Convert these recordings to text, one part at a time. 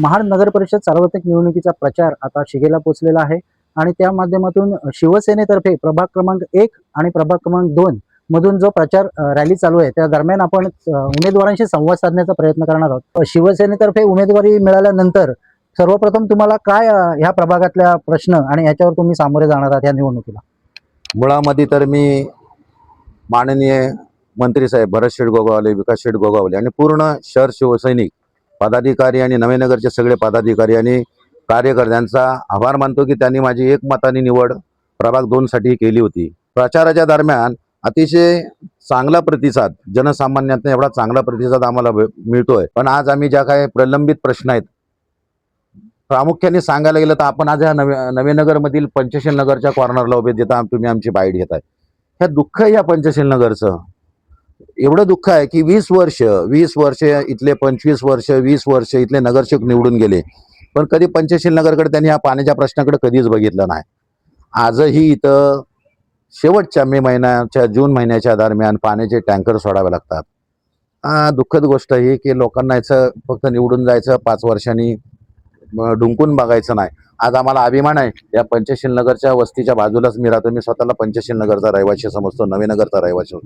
महाड नगर परिषद सार्वत्रिक निवडणुकीचा प्रचार आता शिगेला पोहोचलेला आहे. आणि त्या माध्यमातून शिवसेनेतर्फे प्रभाग क्रमांक एक आणि प्रभाग क्रमांक दोन मधून जो प्रचार रॅली चालू आहे त्या दरम्यान आपण उमेदवारांशी संवाद साधण्याचा प्रयत्न करणार आहोत. शिवसेनेतर्फे उमेदवारी मिळाल्यानंतर सर्वप्रथम तुम्हाला काय ह्या प्रभागातल्या प्रश्न आणि याच्यावर तुम्ही सामोरे जाणार आहात या निवडणुकीला? मुळामध्ये तर मी माननीय मंत्री साहेब भरत शेठ गोगावले विकास शेठ गोगावले आणि पूर्ण शहर शिवसैनिक पदाधिकारी आणि नवेनगरचे सगळे पदाधिकारी आणि कार्यकर्त्यांचा आभार मानतो की त्यांनी माझी एक मताने निवड प्रभाग दोनसाठी केली होती. प्रचाराच्या दरम्यान अतिशय चांगला प्रतिसाद जनसामान्यांना एवढा चांगला प्रतिसाद आम्हाला मिळतोय. पण आज आम्ही ज्या काही प्रलंबित प्रश्न आहेत प्रामुख्याने सांगायला गेलं तर आपण आज ह्या नवे नवेनगरमधील पंचशील नगरच्या कॉर्नरला उभे देता तुम्ही आमची बाईट घेताय. ह्या दुःख आहे या पंचशील नगरचं. एवढं दुःख आहे की वीस वर्ष वीस वर्ष इथले पंचवीस वर्ष वीस वर्ष इथले नगरसेवक निवडून गेले. पण कधी पंचशील नगरकडे त्यांनी ह्या पाण्याच्या प्रश्नाकडे कधीच बघितलं नाही. आजही इथं शेवटच्या मे महिन्याच्या जून महिन्याच्या दरम्यान पाण्याचे टँकर सोडावे लागतात. दुःखद गोष्ट ही की लोकांना याचं फक्त निवडून जायचं पाच वर्षांनी डुंकून बघायचं नाही. आज आम्हाला अभिमान आहे. या पंचशील नगरच्या वस्तीच्या बाजूलाच मी राहतो. मी स्वतःला पंचशील नगरचा रहिवासी समजतो नवीनगरचा रहिवासी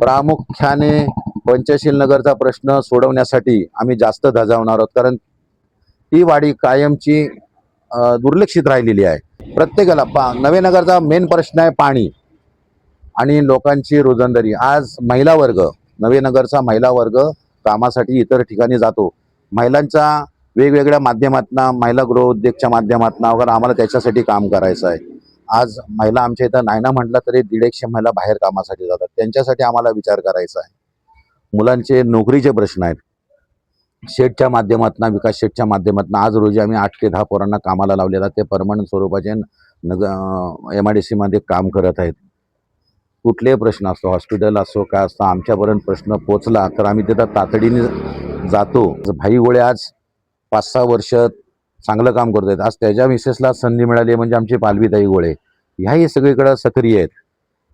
प्रामुख्याने पंचशील नगरचा प्रश्न सोडवण्यासाठी आम्ही जास्त धजावणार आहोत. कारण ती वाडी कायमची दुर्लक्षित राहिलेली आहे. प्रत्येकाला पा नवेनगरचा मेन प्रश्न आहे पाणी आणि लोकांची रोजंदारी. आज महिला वर्ग नवेनगरचा महिला वर्ग कामासाठी इतर ठिकाणी जातो. महिलांचा वेगवेगळ्या माध्यमातून महिला गृह उद्योगच्या माध्यमातून वगैरे आम्हाला त्याच्यासाठी काम करायचं आहे. आज महिला आमच्या इथं नाही ना म्हटलं तरी दीड एकशे महिला बाहेर कामासाठी जातात. त्यांच्यासाठी आम्हाला विचार करायचा आहे. मुलांचे नोकरीचे प्रश्न आहेत. शेटच्या माध्यमातून विकास शेटच्या माध्यमातून आज रोजी आम्ही आठ ते दहा पोरांना कामाला लावलेला ते परमनंट स्वरूपाचे नग एम आय डी सीमध्ये काम करत आहेत. कुठलेही प्रश्न असतो हॉस्पिटल असो काय असतो आमच्यापर्यंत प्रश्न पोचला तर आम्ही तिथं तातडीने जातो. भाई गोळे आज पाच सहा वर्ष चांगलं काम करत आहेत. आज त्याच्या मिसेसला संधी मिळाली म्हणजे आमची पालवीताई गोळे. ह्याही सगळीकडं सक्रिय आहेत.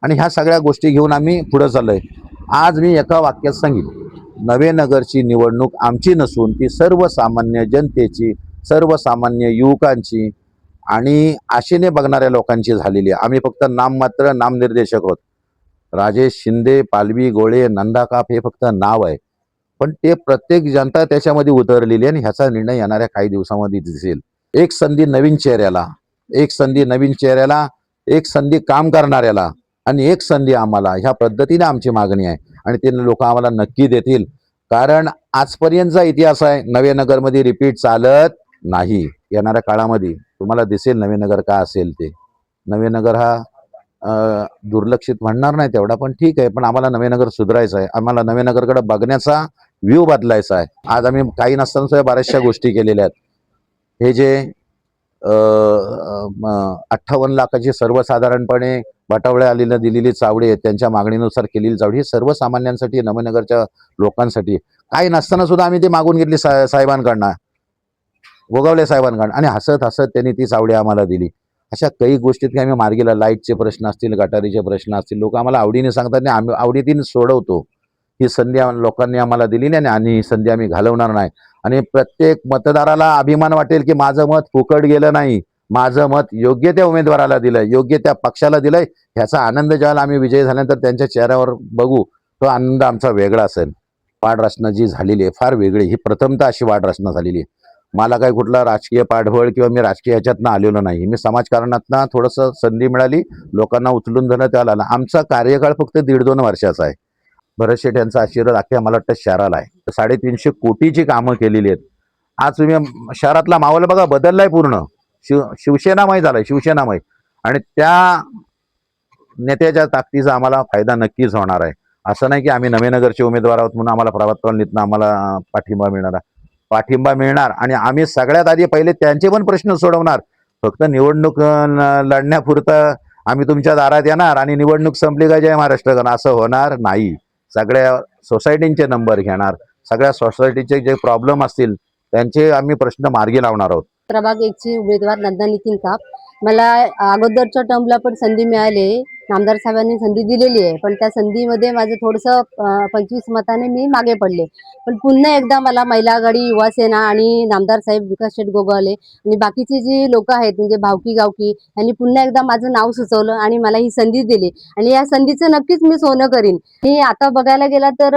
आणि ह्या सगळ्या गोष्टी घेऊन आम्ही पुढं चाललो आहे आज मी एका वाक्यात सांगितलं नवे नगरची निवडणूक आमची नसून ती सर्वसामान्य जनतेची सर्वसामान्य युवकांची आणि आशेने बघणाऱ्या लोकांची झालेली आहे. आम्ही फक्त नाममात्र नामनिर्देशक आहोत. राजेश शिंदे पालवी गोळे नंदाकाप हे फक्त नाव आहे. पण ते प्रत्येक जनता त्याच्यामध्ये उतरलेली आहे आणि ह्याचा निर्णय येणाऱ्या काही दिवसामध्ये दिसेल. एक संधी नवीन चेहऱ्याला एक संधी नवीन चेहऱ्याला एक संधी काम करणाऱ्याला आणि एक संधी आम्हाला ह्या पद्धतीने आमची मागणी आहे आणि ते लोक आम्हाला नक्की देतील. कारण आजपर्यंतचा इतिहास आहे नवे नगरमध्ये रिपीट चालत नाही. येणाऱ्या काळामध्ये तुम्हाला दिसेल नवे नगर का असेल ते. नवे नगर हा दुर्लक्षित म्हणणार नाही तेवढा पण ठीक आहे. पण आम्हाला नवे नगर सुधारायचं आहे. आम्हाला नवे नगरकडे बघण्याचा व्ह्यू बदलायचा आहे. आज आम्ही काही नसताना सुद्धा बऱ्याचशा गोष्टी केलेल्या आहेत. हे जे अठ्ठावन्न लाखाची सर्वसाधारणपणे बटावळ्या आलेल्या दिलेली चावडी आहेत त्यांच्या मागणीनुसार केलेली चावडी ही सर्वसामान्यांसाठी नवनगरच्या लोकांसाठी काही नसताना सुद्धा आम्ही ती मागून घेतली सा साहेबांकडनं. गोगावले साहेबांकडनं. आणि हसत हसत त्यांनी ती चावडी आम्हाला दिली. अशा काही गोष्टीत काही आम्ही मार्गीला लाईटचे प्रश्न असतील गटारीचे प्रश्न असतील लोक आम्हाला आवडीने सांगतात आणि आम्ही आवडीतीने सोडवतो. ही संधी लोकांनी आम्हाला दिली नाही आणि ही संधी आम्ही घालवणार नाही. आणि प्रत्येक मतदाराला अभिमान वाटेल की माझं मत फुकट गेलं नाही. माझं मत योग्य त्या उमेदवाराला दिलंय योग्य त्या पक्षाला दिलंय ह्याचा आनंद ज्यावेळेला आम्ही विजयी झाल्यानंतर त्यांच्या चेहऱ्यावर बघू तो आनंद आमचा वेगळा असेल. पाडरचना जी झालेली आहे फार वेगळी ही प्रथमतः अशी वाढरचना झालेली आहे. मला काही कुठला राजकीय पाठबळ किंवा मी राजकीय ह्याच्यातनं आलेलो नाही. मी समाजकारणातनं थोडंसं संधी मिळाली लोकांना उचलून धरणं आला. आमचा कार्यकाळ फक्त दीड दोन वर्षाचा आहे. भरत शेठ यांचा आशीर्वाद अख्ख्या मला वाटतं शहराला आहे. साडेतीनशे कोटीची कामं केलेली आहेत. आज तुम्ही शहरातला माहोल बघा बदललाय पूर्ण. शिव शिवसेनामय झालाय शिवसेनामय. आणि त्या नेत्याच्या ताकदीचा आम्हाला फायदा नक्कीच होणार आहे. असं नाही की आम्ही नवेनगरचे उमेदवार आहोत म्हणून आम्हाला प्रभात कॉलनीतनं आम्हाला पाठिंबा मिळणार आहे. पाठिंबा मिळणार. आणि आम्ही सगळ्यात आधी पहिले त्यांचे पण प्रश्न सोडवणार. फक्त निवडणूक लढण्यापुरतं आम्ही तुमच्या दारात येणार आणि निवडणूक संपली का जय महाराष्ट्र असं होणार नाही. सगळ्या सोसायटींचे नंबर घेणार. सगळ्या सोसायटीचे जे प्रॉब्लेम असतील त्यांचे आम्ही प्रश्न मार्गी लावणार आहोत. प्रभाग एकचे उमेदवार नंदा नितीन काप. मला अगोदरच्या टर्मला पण संधी मिळाली. नामदार साहेबांनी संधी दिलेली आहे. पण त्या संधीमध्ये माझं थोडंसं पंचवीस मताने मी मागे पडले. पण पुन्हा एकदा मला महिला आघाडी युवासेना आणि नामदार साहेब विकास शेठ गोगावले आणि बाकीची जी लोक आहेत म्हणजे भावकी गावकी यांनी पुन्हा एकदा माझं नाव सुचवलं आणि मला ही संधी दिली. आणि या संधीचं नक्कीच मी सोनं करीन. आणि आता बघायला गेला तर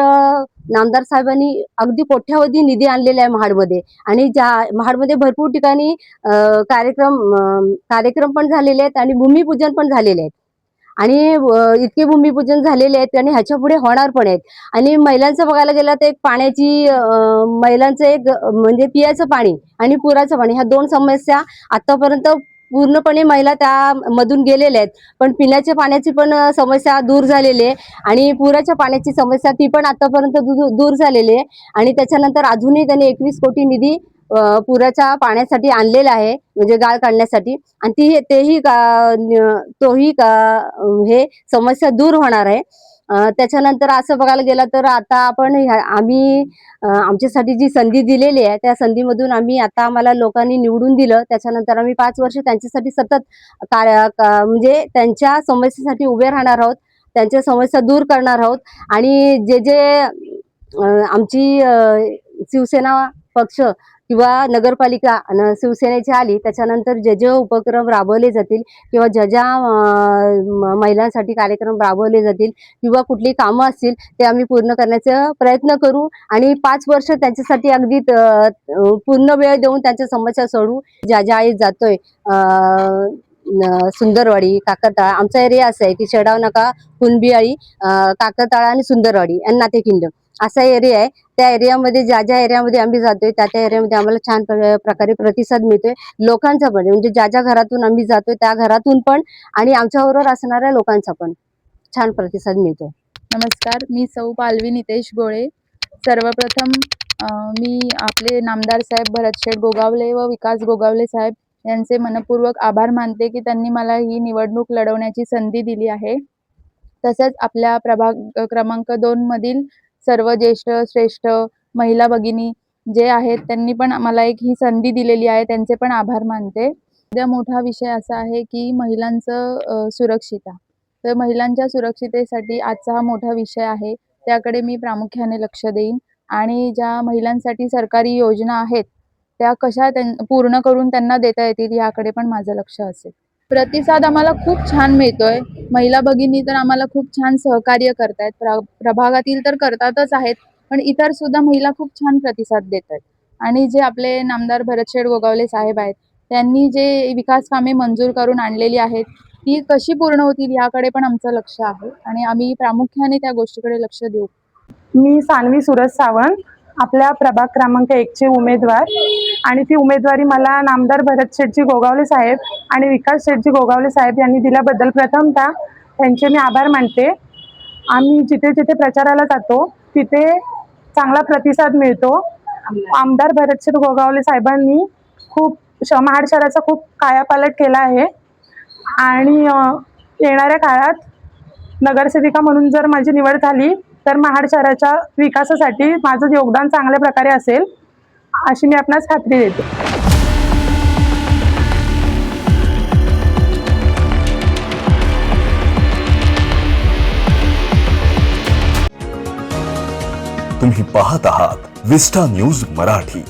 नामदार साहेबांनी अगदी कोठ्यावधी निधी आणलेला आहे महाडमध्ये. आणि ज्या महाडमध्ये भरपूर ठिकाणी कार्यक्रम कार्यक्रम पण झालेले आहेत आणि भूमिपूजन पण झालेले आहेत. आणि इतके भूमिपूजन झालेले आहेत आणि ह्याच्या पुढे होणार पण आहेत. आणि महिलांचं बघायला गेलं तर एक पाण्याची महिलांचं एक म्हणजे पियाचं पाणी आणि पुराचं पाणी ह्या दोन समस्या आतापर्यंत पूर्णपणे महिला त्या मधून गेलेल्या आहेत. पण पिण्याच्या पाण्याची पण समस्या दूर झालेली आहे आणि पुराच्या पाण्याची समस्या ती पण आतापर्यंत दूर झालेली आहे. आणि त्याच्यानंतर अजूनही त्यांनी एकवीस कोटी निधी पुराच्या पाण्यासाठी आणलेला आहे म्हणजे गाळ काढण्यासाठी. आणि ती तेही का तोही का हे समस्या दूर होणार आहे. त्याच्यानंतर असं बघायला गेलं तर आता आपण ह्या- आम्ही आमच्यासाठी जी संधी दिलेली आहे त्या संधीमधून आम्ही आता आम्हाला लोकांनी निवडून दिलं. त्याच्यानंतर आम्ही पाच वर्ष त्यांच्यासाठी सतत कार्य का- म्हणजे त्यांच्या समस्येसाठी उभे राहणार आहोत त्यांच्या समस्या दूर करणार आहोत. आणि जे जे आमची शिवसेना पक्ष किंवा नगरपालिका न- शिवसेनेची आली त्याच्यानंतर जे जे उपक्रम राबवले जातील किंवा ज्या ज्या महिलांसाठी कार्यक्रम राबवले जातील किंवा कुठली कामं असतील ते आम्ही पूर्ण करण्याचा प्रयत्न करू आणि पाच वर्ष त्यांच्यासाठी अगदी पूर्ण वेळ देऊन त्यांच्या समस्या सोडवू. ज्या ज्या आई जातोय सुंदरवाडी काकरताळा आमचा एरिया असा आहे की शेडाव नका कुणबियाळी काकरताळा आणि सुंदरवाडी आणि नातेखिंड असा एरिया आहे. त्या एरियामध्ये ज्या ज्या एरियामध्ये आम्ही जातोय त्या त्या एरियामध्ये आम्हाला छान प्रकारे प्रतिसाद मिळतोय. लोकांचा पण म्हणजे ज्या ज्या घरातून आम्ही जातोय त्या घरातून पण आणि आमच्याबरोबर असणाऱ्या लोकांचा पण छान प्रतिसाद मिळतोय. नमस्कार मी सौ पालवी नितेश गोळे. सर्वप्रथम मी आपले नामदार साहेब भरतशेठ गोगावले व विकास गोगावले साहेब यांचे मनपूर्वक आभार मानते की त्यांनी मला ही निवडणूक लढवण्याची संधी दिली आहे. तसेच आपल्या प्रभाग क्रमांक दोन मधील सर्व ज्येष्ठ श्रेष्ठ महिला भगिनी जे आहेत त्यांनी पण मला एक ही संधी दिलेली आहे. त्यांचे पण आभार मानते. उद्या मोठा विषय असा आहे की महिलांचं सुरक्षिता तर महिलांच्या सुरक्षितेसाठी आजचा हा मोठा विषय आहे. त्याकडे मी प्रामुख्याने लक्ष देईन. आणि ज्या महिलांसाठी सरकारी योजना आहेत त्या कशा त्यां पूर्ण करून त्यांना देता येतील याकडे पण माझं लक्ष असेल. प्रतिसाद आम्हाला खूप छान मिळतोय. महिला भगिनी तर आम्हाला खूप छान सहकार्य करतायत. प्र प्रभागातील तर करतातच आहेत पण इतर सुद्धा महिला खूप छान प्रतिसाद देत आहेत आणि जे आपले नामदार भरतशेड गोगावले साहेब आहेत त्यांनी जे विकास कामे मंजूर करून आणलेली आहेत ती कशी पूर्ण होतील याकडे पण आमचं लक्ष आहे. आणि आम्ही प्रामुख्याने त्या गोष्टीकडे लक्ष देऊ. मी सानवी सुरज सावंत आपल्या प्रभाग क्रमांक एकचे उमेदवार. आणि ती उमेदवारी मला नामदार भरत शेठजी गोगावले साहेब आणि विकास शेठजी गोगावले साहेब यांनी दिल्याबद्दल प्रथमतः त्यांचे मी आभार मानते. आम्ही जिथे जिथे प्रचाराला जातो तिथे चांगला प्रतिसाद मिळतो. आमदार भरतशेठ गोगावले साहेबांनी खूप श महाड शहराचा खूप कायापालट केला आहे. आणि येणाऱ्या काळात नगरसेविका म्हणून जर माझी निवड झाली तर महाड शहराच्या विकासासाठी माझं योगदान चांगल्या प्रकारे असेल अशी मी आपणास खात्री देते. तुम्ही पाहत आहात विस्टा न्यूज मराठी.